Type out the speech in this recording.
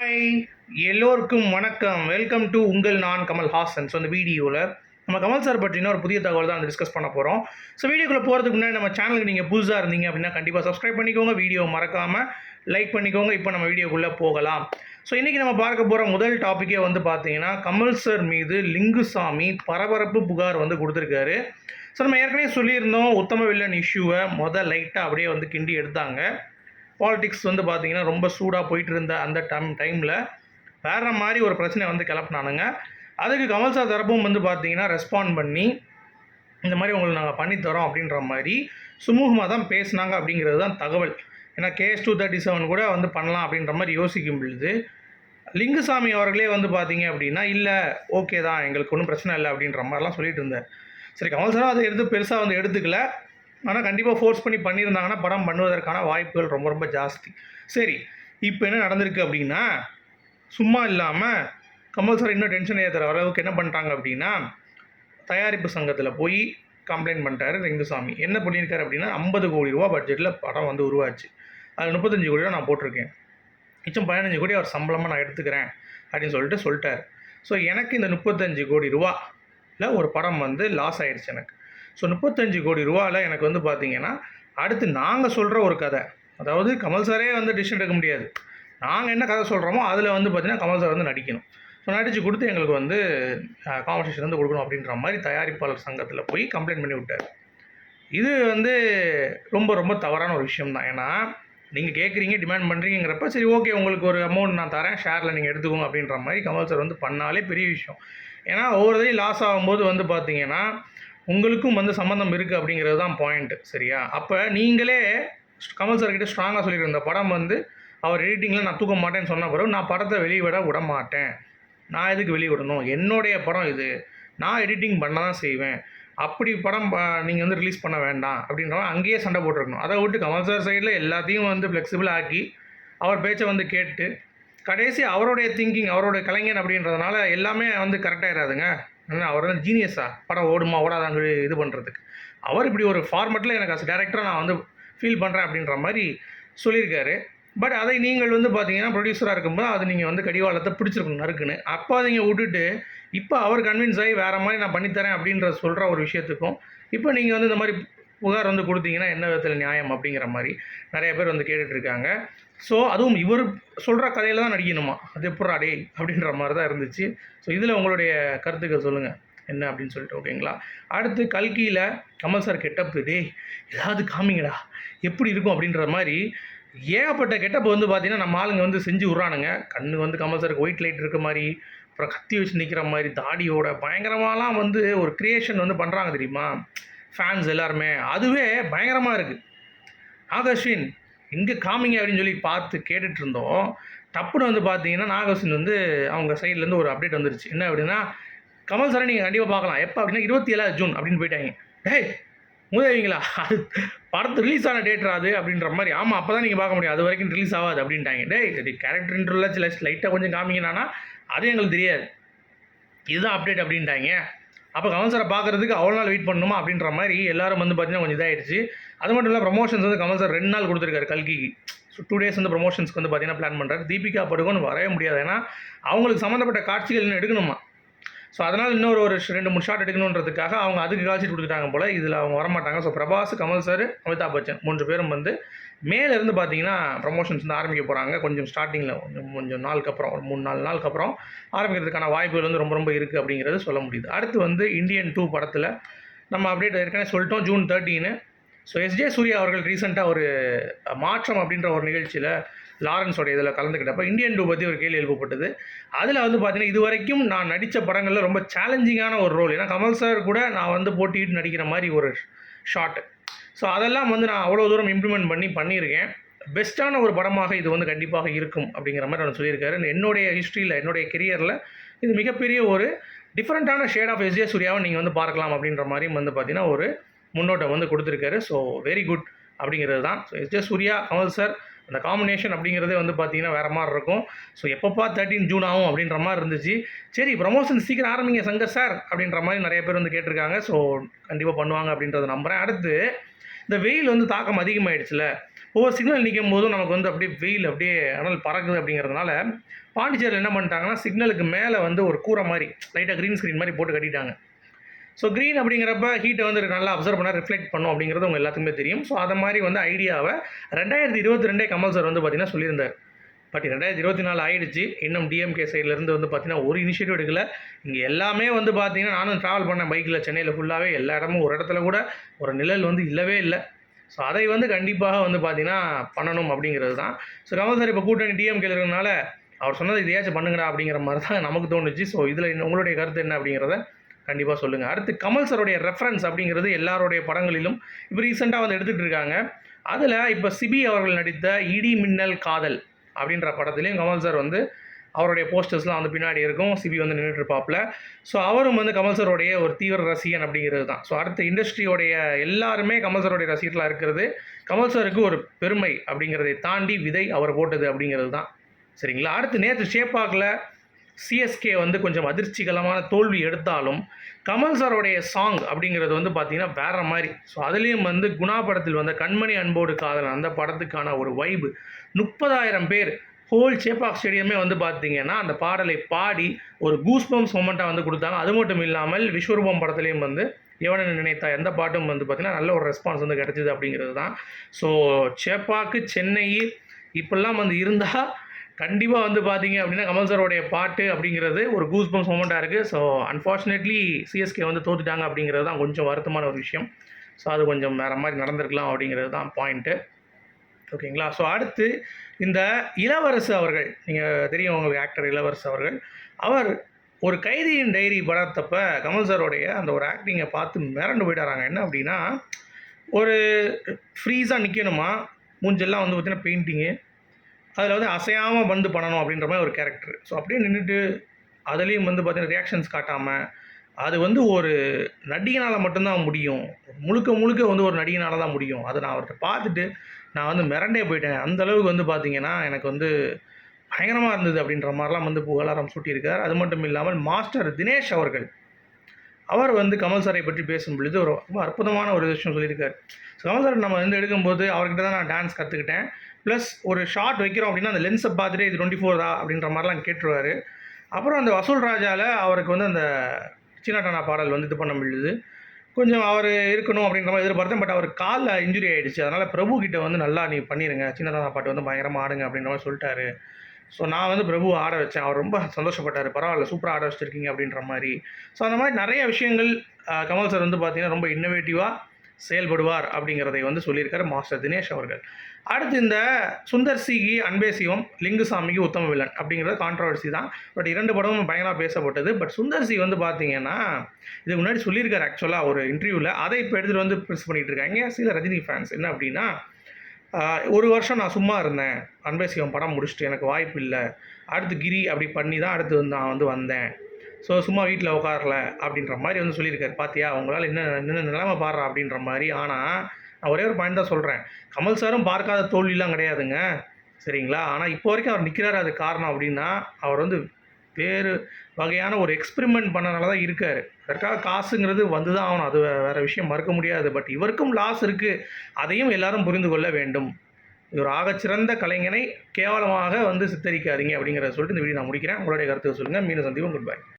Hi எல்லோருக்கும் வணக்கம். Welcome to உங்கள் நான் கமல் ஹாசன். ஸோ இந்த வீடியோவில் நம்ம கமல் சார் பற்றின ஒரு புதிய தகவல் தான் டிஸ்கஸ் பண்ண போகிறோம் ஸோ வீடியோக்குள்ளே போகிறதுக்கு முன்னாடி நம்ம சேனலுக்கு நீங்கள் புதுசாக இருந்தீங்க அப்படின்னா கண்டிப்பாக சப்ஸ்கிரைப் பண்ணிக்கோங்க. வீடியோ மறக்காமல் லைக் பண்ணிக்கோங்க. இப்போ நம்ம வீடியோக்குள்ளே போகலாம். ஸோ இன்றைக்கி நம்ம பார்க்க போகிற முதல் டாப்பிக்கே வந்து பார்த்தீங்கன்னா கமல் சார் மீது லிங்குசாமி பரபரப்பு புகார் வந்து கொடுத்துருக்காரு. ஸோ நம்ம ஏற்கனவே சொல்லியிருந்தோம் உத்தம வில்லன் இஷ்யூவை மொதல் லைட்டாக அப்படியே வந்து கிண்டி எடுத்தாங்க. பாலிடிக்ஸ் வந்து பார்த்தீங்கன்னா ரொம்ப சூடாக போயிட்டு இருந்த அந்த டைம் டைமில் வேறு மாதிரி ஒரு பிரச்சனை வந்து கிளப்பினானுங்க. அதுக்கு கமல் சார் தரப்பும் வந்து பார்த்தீங்கன்னா ரெஸ்பாண்ட் பண்ணி இந்த மாதிரி உங்களுக்கு நாங்கள் பண்ணித்தரோம் அப்படின்ற மாதிரி சுமூகமாக தான் பேசினாங்க அப்படிங்கிறது தான் தகவல். ஏன்னா கேஎஸ் டூ தேர்ட்டி செவன் கூட வந்து பண்ணலாம் அப்படின்ற மாதிரி யோசிக்கும் பொழுது லிங்குசாமி அவர்களே வந்து பார்த்தீங்க அப்படின்னா இல்லை ஓகே தான் எங்களுக்கு ஒன்றும் பிரச்சனை இல்லை அப்படின்ற மாதிரிலாம் சொல்லிட்டு இருந்தார். சரி கமல் சாரும் அதை எடுத்து பெருசாக வந்து எடுத்துக்கல. ஆனால் கண்டிப்பாக ஃபோர்ஸ் பண்ணி பண்ணியிருந்தாங்கன்னா படம் பண்ணுவதற்கான வாய்ப்புகள் ரொம்ப ரொம்ப ஜாஸ்தி. சரி இப்போ என்ன நடந்திருக்கு அப்படின்னா சும்மா இல்லாமல் கமல் சார் இன்னும் டென்ஷன் ஏற்றுற அளவுக்கு என்ன பண்ணிட்டாங்க அப்படின்னா தயாரிப்பு சங்கத்தில் போய் கம்ப்ளைண்ட் பண்ணிட்டாரு ரெங்குசாமி. என்ன பண்ணியிருக்காரு அப்படின்னா ஐம்பது கோடி ரூபா பட்ஜெட்டில் படம் வந்து உருவாச்சு. அது முப்பத்தஞ்சு கோடி ரூபா நான் போட்டிருக்கேன். மிச்சம் பதினஞ்சு கோடி அவர் சம்பளமாக நான் எடுத்துக்கிறேன் அப்படின்னு சொல்லிட்டு சொல்லிட்டார். ஸோ எனக்கு இந்த முப்பத்தஞ்சு கோடி ரூபாவில் ஒரு படம் வந்து லாஸ் ஆயிடுச்சு எனக்கு. ஸோ முப்பத்தஞ்சு கோடி ரூபாவில் எனக்கு வந்து பார்த்தீங்கன்னா அடுத்து நாங்கள் சொல்கிற ஒரு கதை. அதாவது கமல் சாரே வந்து டிசிஷன் எடுக்க முடியாது. நாங்கள் என்ன கதை சொல்கிறோமோ அதில் வந்து பார்த்திங்கன்னா கமல் சார் வந்து நடிக்கணும். ஸோ நடித்து கொடுத்து எங்களுக்கு வந்து காம்பன்சேஷன் வந்து கொடுக்கணும் அப்படின்ற மாதிரி தயாரிப்பாளர் சங்கத்தில் போய் கம்ப்ளைண்ட் பண்ணி விட்டார். இது வந்து ரொம்ப ரொம்ப தவறான ஒரு விஷயம் தான். ஏன்னா நீங்கள் கேட்குறீங்க டிமாண்ட் பண்ணுறீங்கிறப்ப சரி ஓகே உங்களுக்கு ஒரு அமௌண்ட் நான் தரேன் ஷேரில் நீங்கள் எடுத்துக்கோங்க அப்படின்ற மாதிரி கமல் சார் வந்து பண்ணாலே பெரிய விஷயம். ஏன்னா ஒவ்வொரு தடையும் லாஸ் ஆகும்போது வந்து பார்த்தீங்கன்னா உங்களுக்கும் வந்து சம்மந்தம் இருக்குது அப்படிங்கிறது தான் பாயிண்ட்டு சரியா? அப்போ நீங்களே கமல் சார்கிட்ட ஸ்ட்ராங்காக சொல்லியிருந்த இந்த படம் வந்து அவர் எடிட்டிங்கில் நான் தூக்க மாட்டேன்னு சொன்ன பிறகு நான் படத்தை வெளியிட விட மாட்டேன். நான் எதுக்கு வெளிய விடணும் என்னுடைய படம் இது. நான் எடிட்டிங் பண்ண தான் செய்வேன். அப்படி படம் நீங்கள் வந்து ரிலீஸ் பண்ண வேண்டாம் அப்படின்ற அங்கேயே சண்டை போட்டிருக்கணும். அதை விட்டு கமல் சார் சைடில் எல்லாத்தையும் வந்து ஃப்ளெக்சிபிள் ஆக்கி அவர் பேச்சை வந்து கேட்டு கடைசி அவருடைய திங்கிங் அவருடைய கலைஞன் அப்படின்றதுனால எல்லாமே வந்து கரெக்டாகிடாதுங்க அவர் வந்து ஜீனியஸா படம் ஓடுமா ஓடாதான்னு சொல்லி இது பண்ணுறதுக்கு அவர் இப்படி ஒரு ஃபார்மெட்டில் எனக்கு அஸ் டேரக்டராக நான் வந்து ஃபீல் பண்ணுறேன் அப்படின்ற மாதிரி சொல்லியிருக்காரு. பட் அதை நீங்கள் வந்து பார்த்தீங்கன்னா ப்ரொடியூசராக இருக்கும்போது அது நீங்கள் வந்து கடிவாளத்தை பிடிச்சிருக்கணும் நறுக்குன்னு. அப்போ நீங்கள் விட்டுட்டு இப்போ அவர் கன்வின்ஸ் ஆகி வேறு மாதிரி நான் பண்ணித்தரேன் அப்படின்ற சொல்கிற ஒரு விஷயத்துக்கும் இப்போ நீங்கள் வந்து இந்த மாதிரி புகார் வந்து கொடுத்தீங்கன்னா என்ன விதத்தில் நியாயம் அப்படிங்கிற மாதிரி நிறைய பேர் வந்து கேட்டுட்ருக்காங்க ஸோ அதுவும் இவர் சொல்கிற கதையில் தான் நடிக்கணுமா? அது எப்படா டே அப்படின்ற மாதிரி தான் இருந்துச்சு. ஸோ இதில் உங்களுடைய கருத்துக்கள் சொல்லுங்கள் என்ன அப்படின்னு சொல்லிட்டு ஓகேங்களா? அடுத்து கல்கியில் கமல் சார் கெட்டப்பு டேய் ஏதாவது காமிங்கடா. எப்படி இருக்கும் அப்படின்ற மாதிரி ஏகப்பட்ட கெட்டப்பு வந்து பார்த்தீங்கன்னா நம்ம ஆளுங்க வந்து செஞ்சு விட்றானுங்க. கண்ணு வந்து கமல் சாருக்கு ஒயிட் லைட் இருக்க மாதிரி அப்புறம் கத்தி வச்சு நிற்கிற மாதிரி தாடியோட பயங்கரமாலாம் வந்து ஒரு க்ரியேஷன் வந்து பண்ணுறாங்க தெரியுமா? ஃபேன்ஸ் எல்லாருமே. அதுவே பயங்கரமாக இருக்குது ஆகஸ்வின் எங்கே காமிங்க அப்படின்னு சொல்லி பார்த்து கேட்டுட்டு இருந்தோம் தப்புன்னு வந்து பார்த்தீங்கன்னா நாகஸ்வின் வந்து அவங்க சைட்லேருந்து ஒரு அப்டேட் வந்துருச்சு. என்ன அப்படின்னா கமல் சாரை நீங்கள் கண்டிப்பாக பார்க்கலாம். எப்போ அப்படின்னா இருபத்தி ஏழாவது ஜூன் அப்படின்னு போயிட்டாங்க. டேய் முதவிங்களா அது படத்து ரிலீஸ் ஆன டேட் அது அப்படின்ற மாதிரி. ஆமாம் அப்போ தான் நீங்கள் பார்க்க முடியும். அது வரைக்கும் ரிலீஸ் ஆகாது அப்படின்ட்டாங்க. டேய் இது கேரக்டர் சில லைட்டாக கொஞ்சம் காமிங்கன்னா அது எங்களுக்கு தெரியாது. இதுதான் அப்டேட் அப்படின்ட்டாங்க. அப்போ கமல் சாரை பார்க்குறதுக்கு அவ்வளோ நாள் வெயிட் பண்ணணுமா அப்படின்ற மாதிரி எல்லாரும் வந்து பார்த்தீங்கன்னா கொஞ்சம் இதாகிடுச்சு அது மட்டும் இல்லை ப்ரமோஷன்ஸ் வந்து கமல் சார் ரெண்டு நாள் கொடுத்துருக்காரு கல்கிக்கு. ஸோ டூ டேஸ் வந்து ப்ரமோஷன்ஸ்க்கு வந்து பார்த்தீங்கன்னா பிளான் பண்ணுறாரு தீபிகா படுகோன்னு வரவே முடியாது. ஏன்னா அவங்களுக்கு சம்மந்தப்பட்ட காட்சிகள் எடுக்கணுமா? ஸோ அதனால் இன்னொரு ஒரு ரெண்டு மூணு ஷாட் எடுக்கணுன்றதுக்காக அவங்க அதுக்கு காட்சி கொடுத்துட்டாங்க போல். இதில் அவங்க வரமாட்டாங்க. ஸோ பிரபாஸ் கமல் சார் அமிதாப் பச்சன் மூன்று பேரும் வந்து மேலேருந்து பார்த்தீங்கன்னா ப்ரமோஷன்ஸ் வந்து ஆரம்பிக்க போகிறாங்க கொஞ்சம் ஸ்டார்டிங்கில் கொஞ்சம் கொஞ்சம் நாளுக்கு அப்புறம் ஒரு மூணு நாலு நாளுக்கு அப்புறம் ஆரம்பிக்கிறதுக்கான வாய்ப்புகள் வந்து ரொம்ப ரொம்ப இருக்குது அப்படிங்கிறது சொல்ல முடியுது. அடுத்து வந்து இந்தியன் டூ படத்தில் நம்ம அப்டேட் ஏற்கனவே சொல்லிட்டோம். June thirteen so SJ Suryah அவர்கள் ரீசெண்டாக ஒரு மாற்றம் அப்படின்ற ஒரு நிகழ்ச்சியில் லாரன்ஸோட இதில் கலந்துக்கிட்டப்போ இந்தியன் டூ பற்றி ஒரு கேள்வி எழுப்பப்பட்டது. அதில் வந்து பார்த்தீங்கன்னா இது வரைக்கும் நான் நடித்த படங்களில் ரொம்ப சேலஞ்சிங்கான ஒரு ரோல் ஏன்னா கமல் சார் கூட நான் வந்து போட்டிட்டு நடிக்கிற மாதிரி ஒரு ஷாட் ஸோ அதெல்லாம் வந்து நான் அவ்வளோ தூரம் இம்ப்ளிமெண்ட் பண்ணி பண்ணியிருக்கேன். பெஸ்ட்டான ஒரு படமாக இது வந்து கண்டிப்பாக இருக்கும் அப்படிங்கிற மாதிரி நான் சொல்லியிருக்காரு. என்னுடைய ஹிஸ்ட்ரியில் என்னுடைய கெரியரில் இது மிகப்பெரிய ஒரு டிஃப்ரெண்ட்டான ஷேட் ஆஃப் எஸ்ஜே சூர்யாவை நீங்கள் வந்து பார்க்கலாம் அப்படின்ற மாதிரியும் வந்து பார்த்தீங்கன்னா ஒரு முன்னோட்டம் வந்து கொடுத்துருக்காரு. ஸோ வெரி குட் அப்படிங்கிறது தான். So SJ Suryah Kamal sir அந்த காம்பினேஷன் அப்படிங்கிறதே வந்து பார்த்தீங்கன்னா வேறு மாதிரி இருக்கும். ஸோ எப்பப்பா தேர்ட்டீன் ஜூன் ஆகும் அப்படின்ற மாதிரி இருந்துச்சு. சரி ப்ரமோஷன் சீக்கிரம் ஆரம்பிங்க சங்கர் சார் அப்படின்ற மாதிரி நிறைய பேர் வந்து கேட்டிருக்காங்க. ஸோ கண்டிப்பாக பண்ணுவாங்க அப்படின்றத நம்புகிறேன் அடுத்து இந்த வெயில் வந்து தாக்கம் அதிகமாகிடுச்சுல ஒவ்வொரு சிக்னல் நிற்கும் போதும் நமக்கு வந்து அப்படியே வெயில் அப்படியே அனல் பறக்குது அப்படிங்கிறதுனால பாண்டிச்சேரியில் என்ன பண்ணிட்டாங்கன்னா சிக்னலுக்கு மேலே வந்து ஒரு கூரை மாதிரி லைட்டாக க்ரீன் ஸ்க்ரீன் மாதிரி போட்டு கட்டிட்டாங்க. ஸோ க்ரீன் அப்படிங்கிறப்ப ஹீட்டை வந்து நல்லா அப்சர்வ் பண்ண ரிஃப்ளெக்ட் பண்ணும் அப்படிங்கிறது உங்கள் எல்லாத்துக்குமே தெரியும். ஸோ அதை மாதிரி வந்து ஐடியாவை ரெண்டாயிரத்தி இருபத்தி ரெண்டே கமல் சார் வந்து பார்த்தீங்கன்னா சொல்லியிருந்தார். பட் ரெண்டாயிரத்தி இருபத்தி நாலு ஆயிடுச்சு. இன்னும் டிஎம்கே சைட்லேருந்து வந்து பார்த்தீங்கன்னா ஒரு இனிஷியேட்டிவ் எடுக்கல. இங்கே எல்லாமே வந்து பார்த்தீங்கன்னா நானும் ட்ராவல் பண்ணேன் பைக்கில் சென்னையில் ஃபுல்லாகவே எல்லா இடமும் ஒரு இடத்துல கூட ஒரு நிழல் வந்து இல்லவே இல்லை. ஸோ அதை வந்து கண்டிப்பாக வந்து பார்த்தீங்கன்னா பண்ணணும் அப்படிங்கிறது தான். ஸோ கமல் சார் இப்போ கூட்டணி டிஎம்கே இருக்கிறதுனால அவர் சொன்னது இதையாச்சும் பண்ணுங்கடா அப்படிங்கிற மாதிரி தான் நமக்கு தோணுச்சு. ஸோ இதில் உங்களுடைய கருத்து என்ன அப்படிங்கிறத கண்டிப்பாக சொல்லுங்கள் அடுத்து கமல் சருடைய ரெஃபரன்ஸ் அப்படிங்கிறது எல்லாருடைய படங்களிலும் இப்போ ரீசெண்டாக வந்து எடுத்துகிட்டு இருக்காங்க. அதில் இப்போ சிபி அவர்கள் நடித்த இடி மின்னல் காதல் அப்படின்ற படத்துலேயும் கமல் சார் வந்து அவருடைய போஸ்டர்ஸ்லாம் வந்து பின்னாடி இருக்கும். சிபி வந்து நின்றுட்டு இருப்பாப்புல ஸோ அவரும் வந்து கமல் சருடைய ஒரு தீவிர ரசிகன் அப்படிங்கிறது தான். ஸோ அடுத்த இண்டஸ்ட்ரியோடைய எல்லாருமே கமல் சருடைய ரசிகர்களாக இருக்கிறது. கமல் சாருக்கு ஒரு பெருமை அப்படிங்கிறதை தாண்டி விதை அவர் போட்டது அப்படிங்கிறது தான். சரிங்களா? அடுத்து நேற்று ஷேப்பாக்கில் சிஎஸ்கே வந்து கொஞ்சம் அதிர்ச்சிகரமான தோல்வி எடுத்தாலும் கமல் சாரோடைய சாங் அப்படிங்கிறது வந்து பார்த்தீங்கன்னா வேற மாதிரி. ஸோ அதுலேயும் வந்து குணா படத்தில் வந்த கண்மணி அன்போடு காதல் அந்த படத்துக்கான ஒரு வைபு முப்பதாயிரம் பேர் ஹோல் சேப்பாக் ஸ்டேடியமே வந்து பார்த்தீங்கன்னா அந்த பாடலை பாடி ஒரு கூஸ்பம்ஸ் மொமெண்ட்டாக வந்து கொடுத்தாங்க. அது மட்டும் இல்லாமல் விஸ்வரூபம் படத்துலேயும் வந்து எவனை நினைத்தா எந்த பாட்டும் வந்து பார்த்திங்கன்னா நல்ல ஒரு ரெஸ்பான்ஸ் வந்து கிடச்சிது அப்படிங்கிறது தான். ஸோ சேப்பாக்கு சென்னை இப்பெல்லாம் வந்து இருந்தால் கண்டிப்பாக வந்து பார்த்தீங்க அப்படின்னா கமல் சாரோடைய பாட்டு அப்படிங்கிறது ஒரு கூஸ் பம்ஸ் மூமெண்ட்டாக இருக்குது ஸோ அன்ஃபார்ச்சுனேட்லி சிஎஸ்கே வந்து தோத்துட்டாங்க அப்படிங்கிறது தான் கொஞ்சம் வருத்தமான ஒரு விஷயம். ஸோ அது கொஞ்சம் வேறு மாதிரி நடந்திருக்கலாம் அப்படிங்கிறது தான் பாயிண்ட்டு ஓகேங்களா ஸோ அடுத்து இந்த இளவரசு அவர்கள் நீங்கள் தெரியும் உங்களுக்கு ஆக்டர் இளவரசு அவர்கள் அவர் ஒரு கைதியின் டைரி படத்தப்ப கமல் சாரோடைய அந்த ஒரு ஆக்டிங்கை பார்த்து மிரண்டு போயிட்டாராங்க. என்ன அப்படின்னா ஒரு ஃப்ரீஸாக நிற்கணுமா மூஞ்செல்லாம் வந்து பார்த்திங்கன்னா பெயிண்டிங்கு அதில் வந்து அசையாமல் வந்து பண்ணணும் அப்படின்ற மாதிரி ஒரு கேரக்டர் ஸோ அப்படியே நின்றுட்டு அதுலேயும் வந்து பார்த்தீங்கன்னா ரியாக்ஷன்ஸ் காட்டாமல் அது வந்து ஒரு நடிகனால் மட்டும்தான் முடியும். முழுக்க முழுக்க வந்து ஒரு நடிகனால் தான் முடியும். அதை நான் அவர்கிட்ட பார்த்துட்டு நான் வந்து மிரண்டே போயிட்டேன். அந்த அளவுக்கு வந்து பார்த்தீங்கன்னா எனக்கு வந்து பயங்கரமாக இருந்தது அப்படின்ற மாதிரிலாம் வந்து புகழாரம் சூட்டியிருக்கார். அது மட்டும் இல்லாமல் மாஸ்டர் தினேஷ் அவர்கள். அவர் வந்து கமல் சாரை பற்றி பேசும் பொழுது ஒரு ரொம்ப அற்புதமான ஒரு விஷயம் சொல்லியிருக்கார். கமல் சார் நம்ம வந்து எடுக்கும்போது அவர்கிட்ட தான் நான் டான்ஸ் கற்றுக்கிட்டேன் ப்ளஸ் ஒரு ஷார்ட் வைக்கிறோம் அப்படின்னா அந்த லென்ஸை பார்த்துட்டு இது டுவெண்ட்டி ஃபோர் தான் அப்படின்ற மாதிரிலாம் கேட்டுருவார். அப்புறம் அந்த வசூல் ராஜாவில் அவருக்கு வந்து அந்த சின்னட்டானா பாடல் வந்து இது பண்ண முடியுது. கொஞ்சம் அவர் இருக்கணும் அப்படின்ற மாதிரி எதிர்பார்த்தேன். பட் அவர் காலில் இன்ஜுரி ஆகிடுச்சு அதனால் பிரபு கிட்ட வந்து நல்லா நீ பண்ணிடுங்க சின்னதான பாட்டு வந்து பயங்கரமாக ஆடுங்க அப்படின்ற மாதிரி சொல்லிட்டாரு. ஸோ நான் வந்து பிரபு ஆட வச்சேன். அவர் ரொம்ப சந்தோஷப்பட்டார். பரவாயில்ல சூப்பராக ஆட வச்சுருக்கீங்க அப்படின்ற மாதிரி. ஸோ அந்த மாதிரி நிறைய விஷயங்கள் கமல் சார் வந்து பார்த்தீங்கன்னா ரொம்ப இன்னோவேட்டிவாக செயல்படுவார் அப்படிங்கிறதை வந்து சொல்லியிருக்காரு மாஸ்டர் தினேஷ் அவர்கள். அடுத்து இந்த சுந்தர் சிகி அன்பே சிவம் லிங்குசாமிக்கு உத்தம வில்லன் அப்படிங்கிறது கான்ட்ரவர்சி தான். பட் இரண்டு படமும் பயங்கரமாக பேசப்பட்டது. பட் சுந்தர் சி வந்து பார்த்தீங்கன்னா இதுக்கு முன்னாடி சொல்லியிருக்காரு ஆக்சுவலாக ஒரு இன்டர்வியூவில் அதை இப்போ எடுத்துகிட்டு வந்து ப்ரெஸ் பண்ணிகிட்டு இருக்காங்க. சில ரஜினி ஃபேன்ஸ் என்ன அப்படின்னா ஒரு வருஷம் நான் சும்மா இருந்தேன். அன்பே சிவம் படம் முடிச்சுட்டு எனக்கு வாய்ப்பு இல்லை. அடுத்து கிரி அப்படி பண்ணி தான் அடுத்து வந்து நான் வந்து வந்தேன். ஸோ சும்மா வீட்டில் உட்காரல அப்படின்ற மாதிரி வந்து சொல்லியிருக்காரு. பார்த்தியா உங்களால் என்ன என்ன நிலைமை பாடுறா அப்படின்ற மாதிரி. ஆனால் நான் ஒரே ஒரு பாயிண்ட் தான் சொல்கிறேன் கமல் சாரும் பார்க்காத தோல்விலாம் கிடையாதுங்க. சரிங்களா? ஆனால் இப்போ வரைக்கும் அவர் நிற்கிறாரு அது காரணம் அப்படின்னா அவர் வந்து வேறு வகையான ஒரு எக்ஸ்பெரிமெண்ட் பண்ணனால தான் இருக்கார். அதற்காக காசுங்கிறது வந்து தான் ஆகணும். அது வேறு விஷயம் மறுக்க முடியாது. பட் இவருக்கும் லாஸ் இருக்குது அதையும் எல்லாரும் புரிந்து கொள்ள வேண்டும். இவர் ஆகச்சிறந்த கலைஞனை கேவலமாக வந்து சித்தரிக்காதீங்க அப்படிங்கிறத சொல்லிட்டு இந்த வீடியோ நான் முடிக்கிறேன். உங்களுடைய கருத்துக்கு சொல்லுங்கள் மீண்டும் சந்திப்போம். Good bye